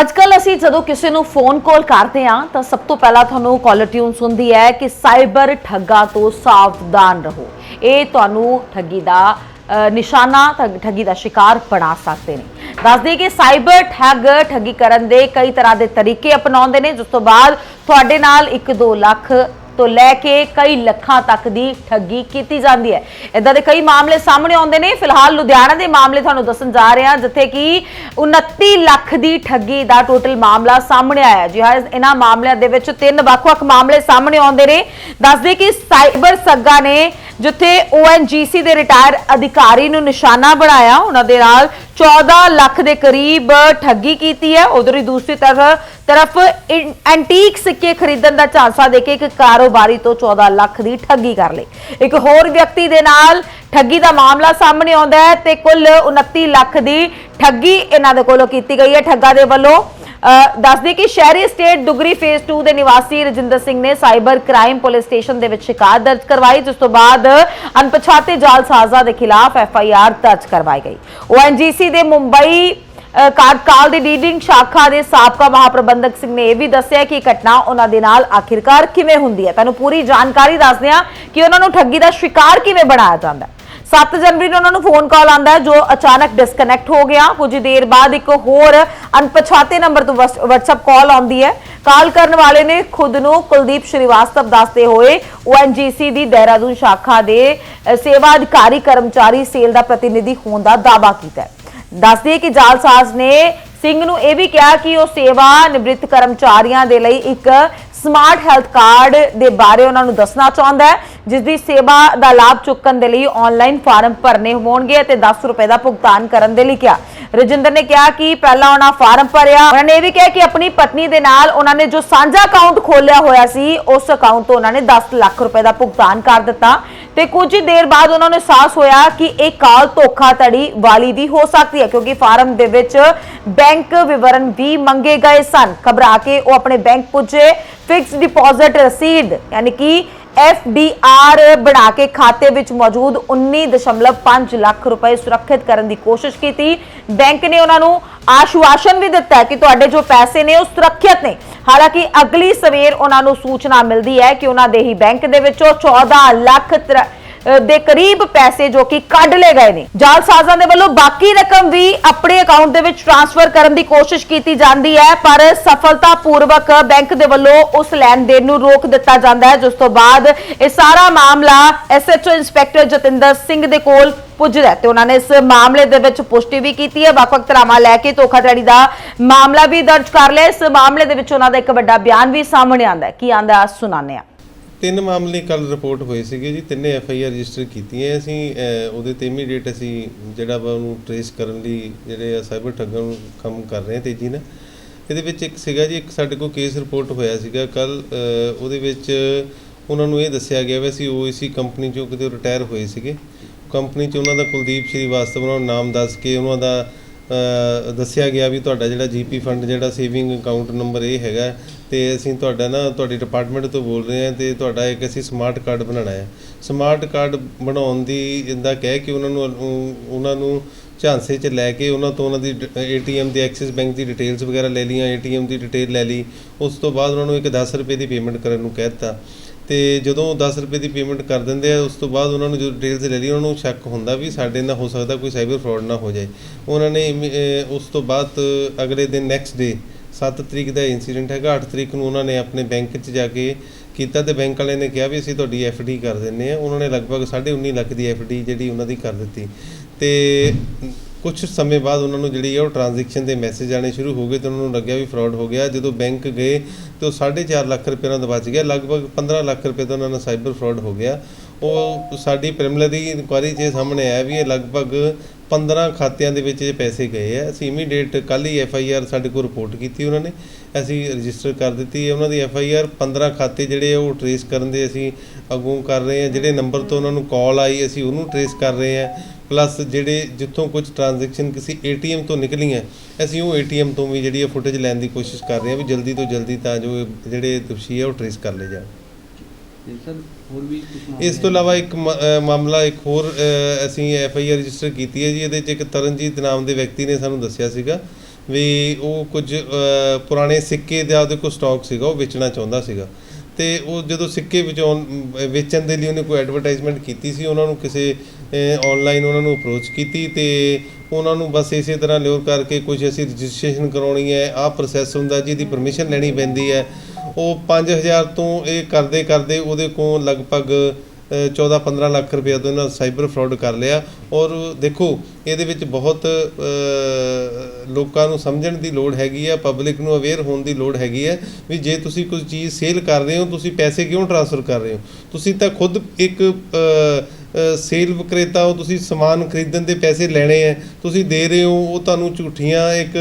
ਅੱਜ ਕੱਲ ਅਸੀਂ ਜਦੋਂ ਕਿਸੇ ਨੂੰ ਫੋਨ ਕਾਲ ਕਰਦੇ ਹਾਂ, ਤਾਂ ਸਭ ਤੋਂ ਪਹਿਲਾਂ ਤੁਹਾਨੂੰ ਕਾਲਰ ਟਿਊਨ ਸੁਣਦੀ ਹੈ ਕਿ ਸਾਈਬਰ ਠੱਗਾ ਤੋਂ ਸਾਵਧਾਨ ਰਹੋ। ਇਹ ਤੁਹਾਨੂੰ ਠੱਗੀ ਦਾ ਨਿਸ਼ਾਨਾ, ਠੱਗ- ਠੱਗੀ ਦਾ ਸ਼ਿਕਾਰ ਬਣਾ ਸਕਦੇ ਨੇ। ਦੱਸਦੇ ਕਿ ਸਾਈਬਰ ਠੱਗ, ਠੱਗੀ ਕਰਨ ਦੇ ਕਈ ਤਰ੍ਹਾਂ ਦੇ ਤਰੀਕੇ ਅਪਣਾਉਂਦੇ ਨੇ, ਜਿਸ ਤੋਂ ਬਾਅਦ ਤੁਹਾਡੇ ਨਾਲ 1-2 ਲੱਖ ਤੋਂ ਲੈ ਕੇ ਕਈ ਲੱਖਾਂ ਤੱਕ ਦੀ ਠੱਗੀ ਕੀਤੀ ਜਾਂਦੀ ਹੈ। ਇਦਾਂ ਦੇ ਕਈ ਮਾਮਲੇ ਸਾਹਮਣੇ ਆਉਂਦੇ ਨੇ। ਫਿਲਹਾਲ ਲੁਧਿਆਣਾ ਦੇ ਮਾਮਲੇ ਤੁਹਾਨੂੰ ਦੱਸਣ ਜਾ ਰਹੇ ਹਾਂ, ਜਿੱਥੇ ਕਿ 29 ਲੱਖ ਦੀ ਠੱਗੀ ਦਾ ਟੋਟਲ ਮਾਮਲਾ ਸਾਹਮਣੇ ਆਇਆ ਜੀ ਹਾਂ, ਇਹਨਾਂ ਮਾਮਲਿਆਂ ਦੇ ਵਿੱਚ ਤਿੰਨ ਵੱਖ-ਵੱਖ ਮਾਮਲੇ ਸਾਹਮਣੇ ਆਉਂਦੇ ਨੇ। ਦੱਸਦੇ ਕਿ ਸਾਈਬਰ ਸੱਗਾ ਨੇ ਜਿੱਥੇ ONGC ਦੇ ਰਿਟਾਇਰ ਅਧਿਕਾਰੀ ਨੂੰ ਨਿਸ਼ਾਨਾ ਬਣਾਇਆ। ਉਹਨਾਂ ਦੇ ਨਾਲ 14 ਲੱਖ ਦੇ ਕਰੀਬ ਠੱਗੀ ਕੀਤੀ ਹੈ। ਉਧਰ ਹੀ ਦੂਸਰੀ ਤਰਫ ਤਰਫ ਐਂਟੀਕ ਸਿੱਕੇ ਖਰੀਦਣ ਦਾ ਝਾਂਸਾ ਦੇ ਕੇ ਇੱਕ ਕਾਰੋਬਾਰੀ ਤੋਂ 14 ਲੱਖ ਦੀ ਠੱਗੀ ਕਰ ਲਈ। ਇੱਕ ਹੋਰ ਵਿਅਕਤੀ ਦੇ ਨਾਲ ਠੱਗੀ ਦਾ ਮਾਮਲਾ ਸਾਹਮਣੇ ਆਉਂਦਾ ਹੈ ਤੇ ਕੁੱਲ 29 ਲੱਖ ਦੀ ਠੱਗੀ ਇਹਨਾਂ ਦੇ ਕੋਲੋਂ ਕੀਤੀ ਗਈ ਹੈ। ਠੱਗਾ ਦੇ ਵੱਲੋਂ ਦੱਸਦੇ ਕਿ ਸ਼ਹਿਰੀ ਸਟੇਟ ਦੁਗਰੀ ਫੇਸ 2 ਦੇ ਨਿਵਾਸੀ ਰਜਿੰਦਰ ਸਿੰਘ ਨੇ ਸਾਈਬਰ ਕ੍ਰਾਈਮ ਪੁਲਿਸ ਸਟੇਸ਼ਨ ਦੇ ਵਿੱਚ ਸ਼ਿਕਾਇਤ ਦਰਜ ਕਰਵਾਈ, ਜਿਸ ਤੋਂ ਬਾਅਦ ਅਣਪਛਾਤੇ ਜਾਲਸਾਜ਼ਾਂ ਦੇ ਖਿਲਾਫ ਐਫ ਆਈ ਆਰ ਦਰਜ ਕਰਵਾਈ ਗਈ। ONGC ਦੇ ਮੁੰਬਈ ਕਾਰਕਾਲ ਦੀ ਡੀਡਿੰਗ ਸ਼ਾਖਾ ਦੇ ਸਾਬਕਾ ਮਹਾਪ੍ਰਬੰਧਕ ਸਿੰਘ ਨੇ ਇਹ ਵੀ ਦੱਸਿਆ ਕਿ ਇਹ ਘਟਨਾ ਉਹਨਾਂ ਦੇ ਨਾਲ ਆਖਿਰਕਾਰ ਕਿਵੇਂ ਹੁੰਦੀ ਹੈ। ਤੁਹਾਨੂੰ ਪੂਰੀ ਜਾਣਕਾਰੀ ਦੱਸਦੇ ਹਾਂ ਕਿ ਉਹਨਾਂ ਨੂੰ ਠੱਗੀ ਦਾ ਸ਼ਿਕਾਰ ਕਿਵੇਂ ਬਣਾਇਆ ਜਾਂਦਾ ਹੈ। 7 ਜਨਵਰੀ ਨੂੰ ਉਹਨਾਂ ਨੂੰ ਫੋਨ ਕਾਲ ਆਂਦਾ ਜੋ ਅਚਾਨਕ ਡਿਸਕਨੈਕਟ ਹੋ ਗਿਆ। ਕੁਝ ਦੇਰ ਬਾਅਦ ਇੱਕ ਹੋਰ ਅਣਪਛਾਤੇ ਨੰਬਰ ਤੋਂ WhatsApp ਕਾਲ ਆਉਂਦੀ ਹੈ। ਕਾਲ ਕਰਨ ਵਾਲੇ ਨੇ ਖੁਦ ਨੂੰ ਕੁਲਦੀਪ ਸ਼੍ਰੀਵਾਸਤਵ ਦੱਸਦੇ ਹੋਏ ONGC ਦੀ ਦੇਹਰਾਦੂਨ ਸ਼ਾਖਾ ਦੇ ਸੇਵਾ ਅਧਿਕਾਰੀ ਕਰਮਚਾਰੀ ਸੇਲ ਦਾ ਪ੍ਰਤੀਨਿਧੀ ਹੋਣ ਦਾ ਦਾਅਵਾ ਕੀਤਾ ਹੈ। ਦੱਸਦੇ ਕਿ ਜਾਲਸਾਜ਼ ਨੇ ਸਿੰਘ ਨੂੰ ਇਹ ਵੀ ਕਿਹਾ ਕਿ ਉਹ ਸੇਵਾ ਨਿਵ੍ਰਿਤ ਕਰਮਚਾਰੀਆਂ ਦੇ ਲਈ ਇੱਕ ਸਮਾਰਟ ਹੈਲਥ ਕਾਰਡ ਦੇ ਬਾਰੇ ਉਹਨਾਂ ਨੂੰ ਦੱਸਣਾ ਚਾਹੁੰਦਾ ਹੈ ਜਿਸ ਦੀ ਸੇਵਾ ਦਾ ਲਾਭ ਚੁੱਕਣ ਦੇ ਲਈ ਆਨਲਾਈਨ ਫਾਰਮ ਭਰਨੇ ਹੋਣਗੇ ਤੇ 10 ਰੁਪਏ ਦਾ ਭੁਗਤਾਨ ਕਰਨ ਦੇ ਲਈ ਕਿਹਾ। ਰਜਿੰਦਰ ਨੇ ਕਿਹਾ ਕਿ ਪਹਿਲਾਂ ਉਹਨਾਂ ਫਾਰਮ ਭਰਿਆ। ਉਹਨਾਂ ਨੇ ਇਹ ਵੀ ਕਿਹਾ ਕਿ ਆਪਣੀ ਪਤਨੀ ਦੇ ਨਾਲ ਉਹਨਾਂ ਨੇ ਜੋ ਸਾਂਝਾ ਅਕਾਊਂਟ ਖੋਲਿਆ ਹੋਇਆ ਸੀ, ਉਸ ਅਕਾਊਂਟ ਤੋਂ ਉਹਨਾਂ ਨੇ 10 ਲੱਖ ਰੁਪਏ ਦਾ ਭੁਗਤਾਨ ਕਰ ਦਿੱਤਾ। ਤੇ ਕੁਝ ਦੇਰ ਬਾਅਦ ਉਹਨਾਂ ਨੂੰ ਅਹਿਸਾਸ ਹੋਇਆ ਕਿ ਇਹ ਕਾਲ ਧੋਖਾਧੜੀ ਵਾਲੀ ਵੀ ਹੋ ਸਕਦੀ ਹੈ, ਕਿਉਂਕਿ ਫਾਰਮ ਦੇ ਵਿੱਚ ਬੈਂਕ ਵਿਵਰਣ ਵੀ ਮੰਗੇ ਗਏ ਸਨ। ਘਬਰਾ ਕੇ ਉਹ ਆਪਣੇ ਬੈਂਕ ਪੁੱਜੇ। ਫਿਕਸਡ ਡਿਪੋਜ਼ਿਟ ਰਸੀਦ, ਯਾਨੀ ਕਿ FDR ਬਣਾ ਕੇ ਖਾਤੇ ਵਿੱਚ ਮੌਜੂਦ 19.5 ਲੱਖ ਰੁਪਏ ਸੁਰੱਖਿਅਤ ਕਰਨ ਦੀ ਕੋਸ਼ਿਸ਼ ਕੀਤੀ। ਬੈਂਕ ਨੇ ਉਹਨਾਂ ਨੂੰ ਆਸ਼ਵਾਸਨ ਵੀ ਦਿੱਤਾ ਕਿ ਤੁਹਾਡੇ ਜੋ ਪੈਸੇ ਨੇ ਉਹ ਸੁਰੱਖਿਅਤ ਨੇ। ਹਾਲਾਂਕਿ ਅਗਲੀ ਸਵੇਰ ਉਹਨਾਂ ਨੂੰ ਸੂਚਨਾ ਮਿਲਦੀ ਹੈ ਕਿ ਉਹਨਾਂ ਦੇ ਹੀ ਬੈਂਕ ਦੇ ਵਿੱਚੋਂ 14 ਲੱਖ ਤਰ- ਦੇ ਕਰੀਬ ਪੈਸੇ ਜੋ ਕਿ ਕੱਢ ਲਏ ਗਏ ਨੇ। ਜਾਲਸਾਜ਼ਾਂ ਦੇ ਵੱਲੋਂ ਬਾਕੀ ਰਕਮ ਵੀ ਆਪਣੇ ਅਕਾਊਂਟ ਦੇ ਵਿੱਚ ਟ੍ਰਾਂਸਫਰ ਕਰਨ ਦੀ ਕੋਸ਼ਿਸ਼ ਕੀਤੀ ਜਾਂਦੀ ਹੈ, ਪਰ ਸਫਲਤਾਪੂਰਵਕ ਬੈਂਕ ਦੇ ਵੱਲੋਂ ਉਸ ਲੈਣ ਦੇਣ ਨੂੰ ਰੋਕ ਦਿੱਤਾ ਜਾਂਦਾ ਹੈ, ਜਿਸ ਤੋਂ ਬਾਅਦ ਇਹ ਸਾਰਾ ਮਾਮਲਾ ਐਸਐਚਓ ਇੰਸਪੈਕਟਰ ਜਤਿੰਦਰ ਸਿੰਘ ਦੇ ਕੋਲ ਪੁੱਜਦਾ ਤੇ ਉਹਨਾਂ ਨੇ ਇਸ ਮਾਮਲੇ ਦੇ ਵਿੱਚ ਪੁਸ਼ਟੀ ਵੀ ਕੀਤੀ ਹੈ। ਵੱਖ-ਵੱਖ ਧਰਾਵਾਂ ਲੈ ਕੇ ਧੋਖਾਧੜੀ ਦਾ ਮਾਮਲਾ ਵੀ ਦਰਜ ਕਰ ਲਿਆ। ਇਸ ਮਾਮਲੇ ਦੇ ਵਿੱਚ ਉਹਨਾਂ ਦਾ ਇੱਕ ਵੱਡਾ ਬਿਆਨ ਵੀ ਸਾਹਮਣੇ ਆਂਦਾ ਹੈ। ਕੀ ਆਂਦਾ ਸੁਣਾਉਂਦੇ ਹਾਂ। ਤਿੰਨ ਮਾਮਲੇ ਕੱਲ ਰਿਪੋਰਟ ਹੋਏ ਸੀਗੇ ਜੀ, ਤਿੰਨੇ ਐਫ ਆਈ ਆਰ ਰਜਿਸਟਰ ਕੀਤੀਆਂ ਅਸੀਂ ਉਹਦੇ ਤੇ ਇਮੀਡੀਏਟ ਅਸੀਂ ਜਿਹੜਾ ਵਾ ਉਹਨੂੰ ਟ੍ਰੇਸ ਕਰਨ ਲਈ ਜਿਹੜੇ ਆ ਸਾਈਬਰ ਠੱਗਾਂ ਨੂੰ ਕੰਮ ਕਰ ਰਹੇ ਹਾਂ ਤੇਜ਼ੀ ਨਾਲ। ਇਹਦੇ ਵਿੱਚ ਇੱਕ ਸੀਗਾ ਜੀ, ਇੱਕ ਸਾਡੇ ਕੋਲ ਕੇਸ ਰਿਪੋਰਟ ਹੋਇਆ ਸੀਗਾ ਕੱਲ ਉਹਦੇ ਵਿੱਚ ਉਹਨਾਂ ਨੂੰ ਇਹ ਦੱਸਿਆ ਗਿਆ ਵੀ ਅਸੀਂ ਓਏਸੀ ਕੰਪਨੀ ਚੋਂ ਕਿਤੇ ਰਿਟਾਇਰ ਹੋਏ ਸੀਗੇ। ਕੰਪਨੀ ਚ ਉਹਨਾਂ ਦਾ ਕੁਲਦੀਪ ਸ਼੍ਰੀਵਾਸਤਵ, ਉਹਨਾਂ ਨੂੰ ਨਾਮ ਦੱਸ ਕੇ ਉਹਨਾਂ ਦਾ ਦੱਸਿਆ ਗਿਆ ਵੀ ਤੁਹਾਡਾ ਜਿਹੜਾ ਜੀਪੀ ਫੰਡ ਜਿਹੜਾ ਸੇਵਿੰਗ ਅਕਾਊਂਟ ਨੰਬਰ ਇਹ ਹੈਗਾ ਤੇ ਅਸੀਂ ਤੁਹਾਡਾ ਨਾ ਤੁਹਾਡੀ ਡਿਪਾਰਟਮੈਂਟ ਤੋਂ ਬੋਲ ਰਹੇ ਹਾਂ ਤੇ ਤੁਹਾਡਾ ਇੱਕ ਅਸੀਂ ਸਮਾਰਟ ਕਾਰਡ ਬਣਾਉਣਾ ਹੈ। ਸਮਾਰਟ ਕਾਰਡ ਬਣਾਉਣ ਦੀ ਜਿੰਦਾ ਕਹਿ ਕੇ ਉਹਨਾਂ ਨੂੰ ਉਹਨਾਂ ਨੂੰ ਝਾਂਸੇ 'ਚ ਲੈ ਕੇ ਉਹਨਾਂ ਤੋਂ ਉਹਨਾਂ ਦੀ ਏਟੀਐਮ ਦੀ ਐਕਸਿਸ ਬੈਂਕ ਦੀ ਡਿਟੇਲਸ ਵਗੈਰਾ ਲੈ ਲਈਆਂ ਏਟੀਐਮ ਦੀ ਡਿਟੇਲ ਲੈ ਲਈ, ਉਸ ਤੋਂ ਬਾਅਦ ਉਹਨਾਂ ਨੂੰ ਇੱਕ 10 ਰੁਪਏ ਦੀ ਪੇਮੈਂਟ ਕਰਨ ਨੂੰ ਕਹਿ ਦਿੱਤਾ। ਤੇ ਜਦੋਂ ਉਹ 10 ਰੁਪਏ ਦੀ ਪੇਮੈਂਟ ਕਰ ਦਿੰਦੇ ਆ, ਉਸ ਤੋਂ ਬਾਅਦ ਉਹਨਾਂ ਨੂੰ ਜੋ ਡਿਟੇਲਸ ਲੈ ਲਈ, ਉਹਨਾਂ ਨੂੰ ਸ਼ੱਕ ਹੁੰਦਾ ਵੀ ਸਾਡੇ ਨਾਲ ਹੋ ਸਕਦਾ ਕੋਈ ਸਾਈਬਰ ਫਰਾਡ ਨਾ ਹੋ ਜਾਏ। ਉਹਨਾਂ ਨੇ ਇਮੀ- ਉਸ ਤੋਂ ਬਾਅਦ ਅਗਲੇ ਦਿਨ ਨੈਕਸਟ ਡੇ 7 ਤਰੀਕ ਦਾ ਇਨਸੀਡੈਂਟ ਹੈਗਾ 8 ਤਰੀਕ ਨੂੰ ਉਹਨਾਂ ਨੇ ਆਪਣੇ ਬੈਂਕ 'ਚ ਜਾ ਕੇ ਕੀਤਾ ਤੇ ਬੈਂਕ ਵਾਲੇ ਨੇ ਕਿਹਾ ਵੀ ਅਸੀਂ ਤੁਹਾਡੀ ਡੀ ਕਰ ਦਿੰਨੇ ਆ। ਉਹਨਾਂ ਨੇ ਲਗਭਗ 19.5 ਲੱਖ ਦੀ ਡੀ ਜਿਹੜੀ ਉਹਨਾਂ ਦੀ ਕਰ ਦਿੱਤੀ। ਤੇ ਕੁਝ ਸਮੇਂ ਬਾਅਦ ਉਹਨਾਂ ਨੂੰ ਜਿਹੜੀ ਹੈ ਉਹ ਟ੍ਰਾਂਜੈਕਸ਼ਨ ਦੇ ਮੈਸੇਜ ਆਣੇ ਸ਼ੁਰੂ ਹੋ ਗਏ ਤੇ ਉਹਨਾਂ ਨੂੰ ਲੱਗਿਆ ਵੀ ਫਰਾਡ ਹੋ ਗਿਆ। ਜਦੋਂ ਬੈਂਕ ਗਏ ਤੇ ਉਹ 4.5 ਲੱਖ ਰੁਪਏ ਉਹਨਾਂ ਦਾ ਬਚ ਗਿਆ ਲਗਭਗ 15 ਲੱਖ ਰੁਪਏ ਦਾ ਉਹਨਾਂ ਨਾਲ ਸਾਈਬਰ ਫਰਾਡ ਹੋ ਗਿਆ। ਉਹ ਸਾਡੀ ਪ੍ਰੀਲਿਮਿਨਰੀ ਇਨਕੁਆਰੀ 'ਚ ਇਹ ਸਾਹਮਣੇ ਆਇਆ ਵੀ ਇਹ ਲਗਭਗ 15 ਖਾਤਿਆਂ ਦੇ ਵਿੱਚ ਇਹ ਪੈਸੇ ਗਏ ਆ। ਅਸੀਂ ਇਮੀਡੀਏਟ ਕੱਲ ਹੀ ਐਫ ਆਈ ਆਰ ਸਾਡੇ ਕੋਲ ਰਿਪੋਰਟ ਕੀਤੀ ਉਹਨਾਂ ਨੇ। ਅਸੀਂ ਰਜਿਸਟਰ ਕਰ ਦਿੱਤੀ ਹੈ। ਉਹਨਾਂ ਦੀ ਐਫ ਆਈ ਆਰ 15 ਖਾਤੇ ਜਿਹੜੇ ਆ ਉਹ ਟਰੇਸ ਕਰਨ ਦੇ ਅਸੀਂ ਅਗੋਂ ਕਰ ਰਹੇ ਹਾਂ। ਜਿਹੜੇ ਨੰਬਰ ਤੋਂ ਉਹਨਾਂ ਨੂੰ ਕਾਲ ਆਈ, ਅਸੀਂ ਉਹਨੂੰ ਟਰੇਸ ਕਰ ਰਹੇ ਹਾਂ। ਪਲੱਸ ਜਿਹੜੇ ਜਿੱਥੋਂ ਕੁਝ ਟ੍ਰਾਂਜੈਕਸ਼ਨ ਕਿਸੇ ਏਟੀਐਮ ਤੋਂ ਨਿਕਲੀਆਂ ਅਸੀਂ ਉਹ ਏਟੀਐਮ ਤੋਂ ਵੀ ਜਿਹੜੀ ਫੁਟੇਜ ਲੈਣ ਦੀ ਕੋਸ਼ਿਸ਼ ਕਰ ਰਹੇ ਹਾਂ ਵੀ ਜਲਦੀ ਤੋਂ ਜਲਦੀ ਤਾਂ ਜੋ ਇਹ ਜਿਹੜੇ ਦੋਸ਼ੀ ਹੈ ਉਹ ਟਰੇਸ ਕਰ ਲਏ ਜਾਣ। ਇਸ ਤੋਂ ਇਲਾਵਾ ਇੱਕ ਮਾਮਲਾ ਇੱਕ ਹੋਰ ਅਸੀਂ ਐਫ ਆਈ ਆਰ ਰਜਿਸਟਰ ਕੀਤੀ ਹੈ ਜੀ ਇਹਦੇ ਚ ਇੱਕ ਤਰਨਜੀਤ ਨਾਮ ਦੇ ਵਿਅਕਤੀ ਨੇ ਸਾਨੂੰ ਦੱਸਿਆ ਸੀਗਾ ਵੀ ਉਹ ਕੁਝ ਪੁਰਾਣੇ ਸਿੱਕੇ ਦਾ ਉਹਦੇ ਕੋਲ ਸਟਾਕ ਸੀਗਾ ਉਹ ਵੇਚਣਾ ਚਾਹੁੰਦਾ ਸੀਗਾ। ਤੇ ਉਹ ਜਦੋਂ ਸਿੱਕੇ ਵਿਚਾਉਣ ਵੇਚਣ ਦੇ ਲਈ ਉਹਨੇ ਕੋਈ ਐਡਵਰਟਾਈਜ਼ਮੈਂਟ ਕੀਤੀ ਸੀ, ਉਹਨਾਂ ਨੂੰ ਕਿਸੇ ਆਨਲਾਈਨ ਉਹਨਾਂ ਨੂੰ ਅਪਰੋਚ ਕੀਤੀ ਤੇ ਉਹਨਾਂ ਨੂੰ ਬਸ ਇਸੇ ਤਰ੍ਹਾਂ ਲਿਓਰ ਕਰਕੇ ਕੁਝ ਅਸੀਂ ਰਜਿਸਟ੍ਰੇਸ਼ਨ ਕਰਾਉਣੀ ਹੈ, ਆਹ ਪ੍ਰੋਸੈਸ ਹੁੰਦਾ ਜਿਹਦੀ ਪਰਮਿਸ਼ਨ ਲੈਣੀ ਪੈਂਦੀ ਹੈ। ਉਹ 5000 ਤੋਂ ਇਹ ਕਰਦੇ ਕਰਦੇ ਉਹਦੇ ਕੋਲ ਲਗਭਗ 14-15 ਲੱਖ ਰੁਪਏ ਤੋਂ ਇਹਨਾਂ ਸਾਈਬਰ ਫਰਾਡ ਕਰ ਲਿਆ। ਔਰ ਦੇਖੋ, ਇਹਦੇ ਵਿੱਚ ਬਹੁਤ ਲੋਕਾਂ ਨੂੰ ਸਮਝਣ ਦੀ ਲੋੜ ਹੈਗੀ ਆ, ਪਬਲਿਕ ਨੂੰ ਅਵੇਅਰ ਹੋਣ ਦੀ ਲੋੜ ਹੈਗੀ ਹੈ ਵੀ ਜੇ ਤੁਸੀਂ ਕੋਈ ਚੀਜ਼ ਸੇਲ ਕਰ ਰਹੇ ਹੋ, ਤੁਸੀਂ ਪੈਸੇ ਕਿਉਂ ਟ੍ਰਾਂਸਫਰ ਕਰ ਰਹੇ ਹੋ? ਤੁਸੀਂ ਤਾਂ ਖੁਦ ਇੱਕ ਸੇਲ ਵਿਕਰੇਤਾ ਹੋ, ਤੁਸੀਂ ਸਮਾਨ ਖਰੀਦਣ ਦੇ ਪੈਸੇ ਲੈਣੇ ਹੈ ਤੁਸੀਂ ਦੇ ਰਹੇ ਹੋ, ਉਹ ਤੁਹਾਨੂੰ ਝੂਠੀਆਂ ਇੱਕ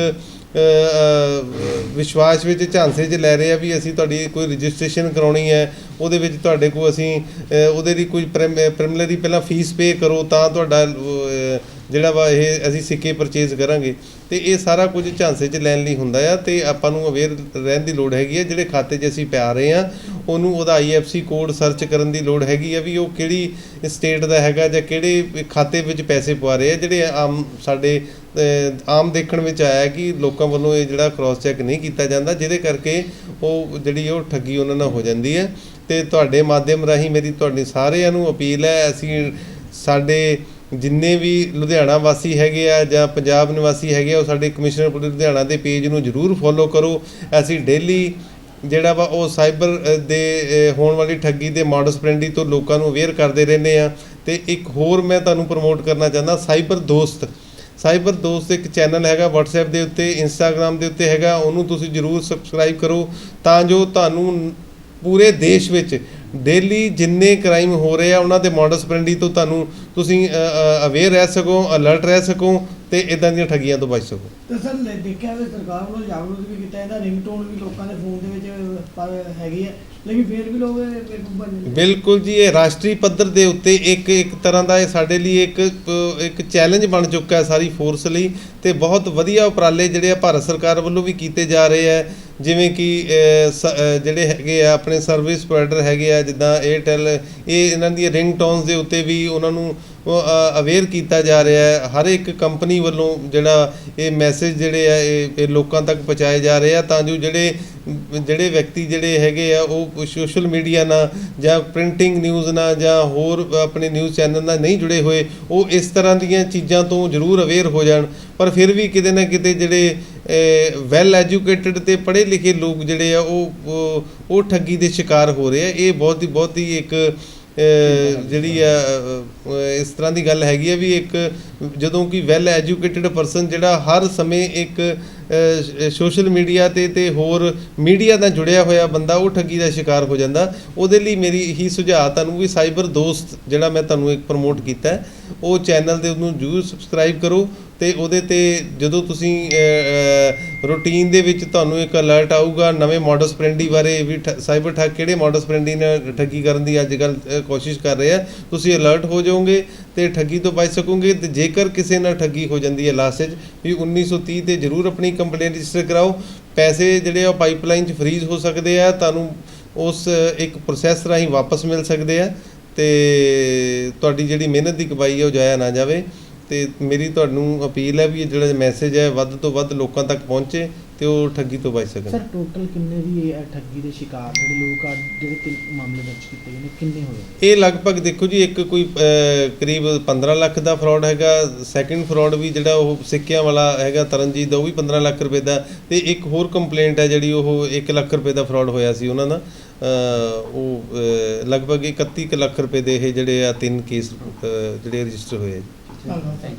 ਵਿਸ਼ਵਾਸ ਵਿੱਚ ਝਾਂਸੇ 'ਚ ਲੈ ਰਹੇ ਆ ਵੀ ਅਸੀਂ ਤੁਹਾਡੀ ਕੋਈ ਰਜਿਸਟ੍ਰੇਸ਼ਨ ਕਰਾਉਣੀ ਹੈ ਉਹਦੇ ਵਿੱਚ ਤੁਹਾਡੇ ਕੋਲ ਅਸੀਂ ਉਹਦੇ ਲਈ ਕੋਈ ਪ੍ਰੀਮਿਲਰੀ ਪਹਿਲਾਂ ਫੀਸ ਪੇ ਕਰੋ ਤਾਂ ਤੁਹਾਡਾ ਜਿਹੜਾ ਵਾ ਇਹ ਅਸੀਂ ਸਿੱਕੇ ਪਰਚੇਜ਼ ਕਰਾਂਗੇ। ਤੇ ਇਹ ਸਾਰਾ ਕੁਝ ਝਾਂਸੇ 'ਚ ਲੈਣ ਲਈ ਹੁੰਦਾ ਆ ਤੇ ਆਪਾਂ ਨੂੰ ਅਵੇਅਰ ਰਹਿਣ ਦੀ ਲੋੜ ਹੈਗੀ ਆ, ਜਿਹੜੇ ਖਾਤੇ 'ਚ ਅਸੀਂ ਪਿਆ ਰਹੇ ਆ, ਉਹਨੂੰ ਉਹਦਾ ਆਈਐਫਸੀ ਕੋਡ ਸਰਚ ਕਰਨ ਦੀ ਲੋੜ ਹੈਗੀ ਆ ਵੀ ਉਹ ਕਿਹੜੀ ਸਟੇਟ ਦਾ ਹੈਗਾ ਜਾਂ ਕਿਹੜੇ ਖਾਤੇ ਵਿੱਚ ਪੈਸੇ ਪਵਾ ਰਹੇ ਆ, ਜਿਹੜੇ ਆਮ ਸਾਡੇ ਆਮ ਦੇਖਣ ਵਿੱਚ ਆਇਆ ਕਿ ਲੋਕਾਂ ਵੱਲੋਂ ਇਹ ਜਿਹੜਾ ਕ੍ਰਾਸ ਚੈੱਕ ਨਹੀਂ ਕੀਤਾ ਜਾਂਦਾ, ਜਿਹਦੇ ਕਰਕੇ ਉਹ ਜਿਹੜੀ ਉਹ ਠੱਗੀ ਉਹਨਾਂ ਨਾਲ ਹੋ ਜਾਂਦੀ ਹੈ ਤੇ ਤੁਹਾਡੇ ਮਾਧਿਅਮ ਰਾਹੀਂ ਮੇਰੀ ਤੁਹਾਡੀ ਸਾਰਿਆਂ ਨੂੰ ਅਪੀਲ ਹੈ, ਅਸੀਂ ਸਾਡੇ ਜਿੰਨੇ ਵੀ ਲੁਧਿਆਣਾ ਵਾਸੀ ਹੈਗੇ ਆ ਜਾਂ ਪੰਜਾਬ ਨਿਵਾਸੀ ਹੈਗੇ ਆ, ਉਹ ਸਾਡੇ ਕਮਿਸ਼ਨਰ ਪੁਲਿਸ ਲੁਧਿਆਣਾ ਦੇ ਪੇਜ ਨੂੰ ਜਰੂਰ ਫੋਲੋ ਕਰੋ। ਅਸੀਂ ਡੇਲੀ ਜਿਹੜਾ ਵਾ ਉਹ ਸਾਈਬਰ ਦੇ ਹੋਣ ਵਾਲੀ ਠੱਗੀ ਦੇ ਮਾਡਸ ਫ੍ਰੈਂਡਲੀ ਤੋਂ ਲੋਕਾਂ ਨੂੰ ਅਵੇਅਰ ਕਰਦੇ ਰਹਿੰਦੇ ਆ। ਤੇ ਇੱਕ ਹੋਰ ਮੈਂ ਤੁਹਾਨੂੰ ਪ੍ਰਮੋਟ ਕਰਨਾ ਚਾਹੁੰਦਾ, ਸਾਈਬਰ ਦੋਸਤ। ਸਾਈਬਰ ਦੋਸਤ ਇੱਕ ਚੈਨਲ ਹੈਗਾ, WhatsApp ਦੇ ਉੱਤੇ, Instagram ਦੇ ਉੱਤੇ ਹੈਗਾ, ਉਹਨੂੰ ਤੁਸੀਂ ਜਰੂਰ ਸਬਸਕ੍ਰਾਈਬ ਕਰੋ। ਤਾਂ ਜੋ ਤੁਹਾਨੂੰ ਪੂਰੇ ਦੇਸ਼ ਵਿੱਚ। ਡੇਲੀ ਜਿੰਨੇ ਕ੍ਰਾਈਮ ਹੋ ਰਹੇ ਆ ਉਹਨਾਂ ਦੇ ਮਾਡਸ ਫ੍ਰੈਂਡਲੀ ਤੋਂ ਤੁਹਾਨੂੰ ਤੁਸੀਂ ਅਵੇਅਰ ਰਹਿ ਸਕੋ ਅਲਰਟ ਰਹਿ ਸਕੋ ਤੇ ਇਦਾਂ ਦੀਆਂ ਠੱਗੀਆਂ ਤੋਂ ਬਚ ਸਕੋ। ਤੇ ਸਰ ਦੇਖਿਆ ਵੀ ਸਰਕਾਰ ਵੱਲੋਂ ਜਾਗਰੂਕ ਵੀ ਕੀਤਾ ਇਹਦਾ ਰਿੰਗਟੋਨ ਵੀ ਲੋਕਾਂ ਦੇ ਫੋਨ ਦੇ ਵਿੱਚ ਹੈਗੀ ਹੈ ਲੇਕਿਨ ਫਿਰ ਵੀ ਲੋਕ ਬਿਲਕੁਲ ਜੀ ਇਹ ਰਾਸ਼ਟਰੀ ਪੱਧਰ ਦੇ ਉੱਤੇ ਇੱਕ ਇੱਕ ਤਰ੍ਹਾਂ ਦਾ ਇਹ ਸਾਡੇ ਲਈ ਇੱਕ ਇੱਕ ਚੈਲੰਜ ਬਣ ਚੁੱਕਾ ਹੈ ਸਾਰੀ ਫੋਰਸ ਲਈ ਤੇ ਬਹੁਤ ਵਧੀਆ ਉਪਰਾਲੇ ਜਿਹੜੇ ਆ ਭਾਰਤ ਸਰਕਾਰ ਵੱਲੋਂ ਵੀ ਕੀਤੇ ਜਾ ਰਹੇ ਆ। ਜਿਵੇਂ ਕਿ ਸ- ਜਿਹੜੇ ਹੈਗੇ ਆ, ਆਪਣੇ ਸਰਵਿਸ ਪ੍ਰੋਵਾਈਡਰ ਹੈਗੇ ਆ, ਜਿੱਦਾਂ 에ਅਰਟੈਲ ਇਹ ਇਹਨਾਂ ਦੀਆਂ ਰਿੰਗਟੋਨਸ ਦੇ ਉੱਤੇ ਵੀ ਉਹਨਾਂ ਨੂੰ ਅਵੇਅਰ ਕੀਤਾ ਜਾ ਰਿਹਾ ਹੈ। ਹਰ ਇੱਕ ਕੰਪਨੀ ਵੱਲੋਂ ਜਿਹੜਾ ਇਹ ਮੈਸੇਜ ਜਿਹੜੇ ਆ, ਇਹ ਇਹ ਲੋਕਾਂ ਤੱਕ ਪਹੁੰਚਾਏ ਜਾ ਰਹੇ ਆ, ਤਾਂ ਜੋ ਜਿਹੜੇ ਜਿਹੜੇ ਵਿਅਕਤੀ ਜਿਹੜੇ ਹੈਗੇ ਆ, ਉਹ ਸੋਸ਼ਲ ਮੀਡੀਆ ਨਾਲ ਜਾਂ ਪ੍ਰਿੰਟਿੰਗ ਨਿਊਜ਼ ਨਾਲ ਜਾਂ ਹੋਰ ਆਪਣੇ ਨਿਊਜ਼ ਚੈਨਲ ਨਾਲ ਨਹੀਂ ਜੁੜੇ ਹੋਏ, ਉਹ ਇਸ ਤਰ੍ਹਾਂ ਦੀਆਂ ਚੀਜ਼ਾਂ ਤੋਂ ਜ਼ਰੂਰ ਅਵੇਅਰ ਹੋ ਜਾਣ। ਪਰ ਫਿਰ ਵੀ ਕਿਤੇ ਨਾ ਕਿਤੇ ਜਿਹੜੇ ਵੈਲ ਐਜੂਕੇਟਿਡ ਤੇ ਪੜ੍ਹੇ ਲਿਖੇ ਲੋਕ ਜਿਹੜੇ ਆ ਉਹ, ਉਹ- ਠੱਗੀ ਦੇ ਸ਼ਿਕਾਰ ਹੋ ਰਹੇ ਆ। ਇਹ ਬਹੁਤ ਹੀ ਬਹੁਤ ਹੀ ਇੱਕ ਜਿਹੜੀ ਆ ਇਸ ਤਰ੍ਹਾਂ ਦੀ ਗੱਲ ਹੈਗੀ ਹੈ ਵੀ ਇੱਕ ਜਦੋਂ ਕਿ ਵੈਲ ਐਜੂਕੇਟਿਡ ਪਰਸਨ ਜਿਹੜਾ ਹਰ ਸਮੇਂ ਇੱਕ ਸੋਸ਼ਲ ਮੀਡੀਆ ਤੇ ਤੇ ਹੋਰ ਮੀਡੀਆ ਨਾਲ ਜੁੜਿਆ ਹੋਇਆ ਬੰਦਾ, ਉਹ ਠੱਗੀ ਦਾ ਸ਼ਿਕਾਰ ਹੋ ਜਾਂਦਾ। ਉਹਦੇ ਲਈ ਮੇਰੀ ਇਹੀ ਸੁਝਾਅ, ਤੁਹਾਨੂੰ ਵੀ ਸਾਈਬਰ ਦੋਸਤ ਜਿਹੜਾ ਮੈਂ ਤੁਹਾਨੂੰ ਇੱਕ ਪ੍ਰਮੋਟ ਕੀਤਾ ਉਹ ਚੈਨਲ ਦੇ ਉਹਨੂੰ ਜਰੂਰ ਸਬਸਕ੍ਰਾਈਬ ਕਰੋ ਤੇ ਉਹਦੇ ਤੇ ਜਦੋਂ ਤੁਸੀਂ ਰੂਟੀਨ ਦੇ ਵਿੱਚ ਤੁਹਾਨੂੰ ਇੱਕ ਅਲਰਟ ਆਊਗਾ, ਨਵੇਂ ਮਾਡਸ ਫ੍ਰੈਂਡਲੀ ਬਾਰੇ ਵੀ ਠ- ਸਾਈਬਰ ਠੱਗ ਕਿਹੜੇ ਮਾਡਸ ਫ੍ਰੈਂਡਲੀ ਨਾਲ ਠੱਗੀ ਕਰਨ ਦੀ ਅੱਜ ਕੱਲ ਕੋਸ਼ਿਸ਼ ਕਰ ਰਹੇ ਆ ਤੁਸੀਂ ਅਲਰਟ ਹੋ ਜਾਓਗੇ ਤੇ ਠੱਗੀ ਤੋਂ ਬਚ ਸਕੋਗੇ ਤੇ ਜੇਕਰ ਕਿਸੇ ਨਾਲ ਠੱਗੀ ਹੋ ਜਾਂਦੀ ਹੈ ਲਾਸਟ 'ਚ ਵੀ 1930 ਤੇ ਜਰੂਰ ਆਪਣੀ ਕੰਪਲੇਂਟ ਰਜਿਸਟਰ ਕਰਾਓ। ਪੈਸੇ ਜਿਹੜੇ ਆ ਪਾਈਪਲਾਈਨ 'ਚ ਫ੍ਰੀਜ਼ ਹੋ ਸਕਦੇ ਆ, ਤੁਹਾਨੂੰ ਉਸ ਇੱਕ ਪ੍ਰੋਸੈਸ ਰਾਹੀਂ ਵਾਪਸ ਮਿਲ ਸਕਦੇ ਆ। ਤੇ ਤੁਹਾਡੀ ਜਿਹੜੀ ਮਿਹਨਤ ਦੀ ਕਮਾਈ ਹੈ ਉਹ ਜਾਇਆ ਨਾ ਜਾਵੇ। ਤੇ ਮੇਰੀ ਤੁਹਾਨੂੰ ਅਪੀਲ ਹੈ ਵੀ ਇਹ ਜਿਹੜਾ ਮੈਸੇਜ ਹੈ, ਵੱਧ ਤੋਂ ਵੱਧ ਲੋਕਾਂ ਤੱਕ ਪਹੁੰਚੇ। ਤੇ ਉਹ ਠੱਗੀ ਤੋਂ ਬਚ ਸਕਣ ਸਰ ਟੋਟਲ ਕਿੰਨੇ ਦੀ ਇਹ ਠੱਗੀ ਦੇ ਸ਼ਿਕਾਰ ਜਿਹੜੇ ਲੋਕ ਆ ਜਿਹੜੇ ਤਿੰਨ ਮਾਮਲੇ ਦਰਜ ਕੀਤੇ ਗਏ ਨੇ ਕਿੰਨੇ ਹੋਏ? ਇਹ ਲਗਭਗ ਦੇਖੋ ਜੀ ਇੱਕ ਕੋਈ ਕਰੀਬ 15 ਲੱਖ ਦਾ ਫਰਾਡ ਹੈਗਾ ਸੈਕਿੰਡ ਫਰਾਡ ਵੀ ਜਿਹੜਾ ਉਹ ਸਿੱਕਿਆਂ ਵਾਲਾ ਹੈਗਾ ਤਰਨਜੀਤ ਦਾ ਉਹ ਵੀ 15 ਲੱਖ ਰੁਪਏ ਦਾ। ਤੇ ਇੱਕ ਹੋਰ ਕੰਪਲੇਂਟ ਹੈ ਜਿਹੜੀ ਉਹ 1 ਲੱਖ ਰੁਪਏ ਦਾ ਫਰਾਡ ਹੋਇਆ ਸੀ ਉਹਨਾਂ ਦਾ। ਉਹ ਲਗਭਗ 31 ਕੁ ਲੱਖ ਰੁਪਏ ਦੇ ਇਹ ਜਿਹੜੇ ਆ ਤਿੰਨ ਕੇਸ ਜਿਹੜੇ ਰਜਿਸਟਰ ਹੋਏ ਜੀ।